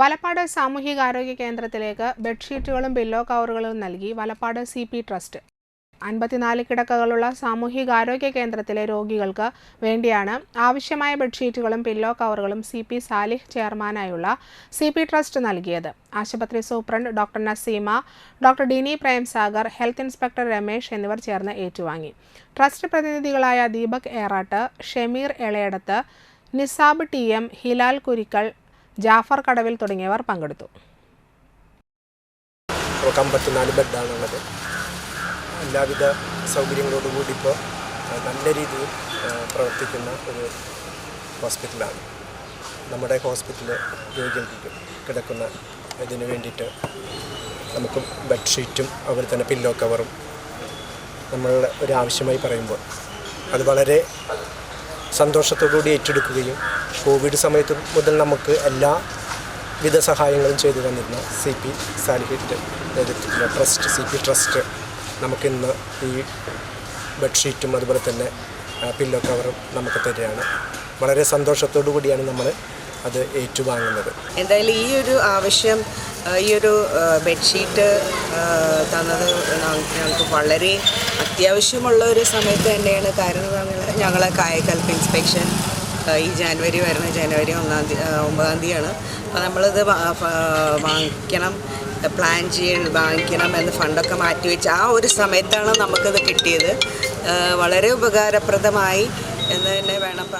വലപ്പാട് സാമൂഹികാരോഗ്യ കേന്ദ്രത്തിലേക്ക് ബെഡ്ഷീറ്റുകളും പില്ലോ കവറുകളും നൽകി Valappad C P trust. അൻപത്തിനാല് കിടക്കകളുള്ള സാമൂഹികാരോഗ്യ കേന്ദ്രത്തിലെ രോഗികൾക്ക് വേണ്ടിയാണ് ആവശ്യമായ ബെഡ്ഷീറ്റുകളും പില്ലോ കവറുകളും സി പി സാലിഹ് ചെയർമാനായുള്ള സി പി ട്രസ്റ്റ് നൽകിയത്. ആശുപത്രി superintendent doctor Naseema doctor Dini Premsagar health inspector Ramesh എന്നിവർ ചേർന്ന് ഏറ്റുവാങ്ങി. ട്രസ്റ്റ് പ്രതിനിധികളായ ദീപക് ഏറാട്ട് ഷമീർ എളയടത്ത് നിസാബ് ടി. എം ഹിലാൽ കുരിക്കൽ ജാഫർ കടവിൽ തുടങ്ങിയവർ പങ്കെടുത്തു. ബെഡാണുള്ളത് എല്ലാവിധ സൗകര്യങ്ങളോടുകൂടി ഇപ്പോൾ നല്ല രീതിയിൽ പ്രവർത്തിക്കുന്ന ഒരു ഹോസ്പിറ്റലാണ്. നമ്മുടെ ഹോസ്പിറ്റലിൽ രോഗികൾക്ക് കിടക്കുന്ന ഇതിന് വേണ്ടിയിട്ട് നമുക്ക് ബെഡ്ഷീറ്റും അതുപോലെ തന്നെ പില്ലോ കവറും നമ്മളുടെ ഒരു ആവശ്യമായി പറയുമ്പോൾ അത് വളരെ സന്തോഷത്തോടുകൂടി ഏറ്റെടുക്കുകയും കോവിഡ് സമയത്ത് മുതൽ നമുക്ക് എല്ലാ വിധ സഹായങ്ങളും ചെയ്തു തന്നിരുന്ന സി പി സാലിഹിന്റെ നേതൃത്വത്തിലെ ട്രസ്റ്റ് സി പി ട്രസ്റ്റ് നമുക്കിന്ന് ഈ ബെഡ്ഷീറ്റും അതുപോലെ തന്നെ പില്ലോ കവറും നമുക്ക് തരികയാണ്. വളരെ സന്തോഷത്തോടു കൂടിയാണ് നമ്മൾ അത് ഏറ്റുവാങ്ങുന്നത്. എന്തായാലും ഈ ഒരു ആവശ്യം ഈ ഒരു ബെഡ്ഷീറ്റ് തന്നത് ഞങ്ങൾക്ക് വളരെ അത്യാവശ്യമുള്ള ഒരു സമയത്ത് തന്നെയാണ്. കാരണം ഞങ്ങൾ ഞങ്ങളെ കായകൽപ്പ് ഇൻസ്പെക്ഷൻ ഈ ജാനുവരി വരുന്ന ജനുവരി ഒന്നാം തീയതി ഒമ്പതാം തീയതിയാണ്. അപ്പോൾ നമ്മളിത് വാങ്ങിക്കണം പ്ലാൻ ചെയ്ത് വാങ്ങിക്കണം എന്ന് ഫണ്ടൊക്കെ മാറ്റിവെച്ച് ആ ഒരു സമയത്താണ് നമുക്കിത് കിട്ടിയത്. വളരെ ഉപകാരപ്രദമായി എന്ന് തന്നെ വേണം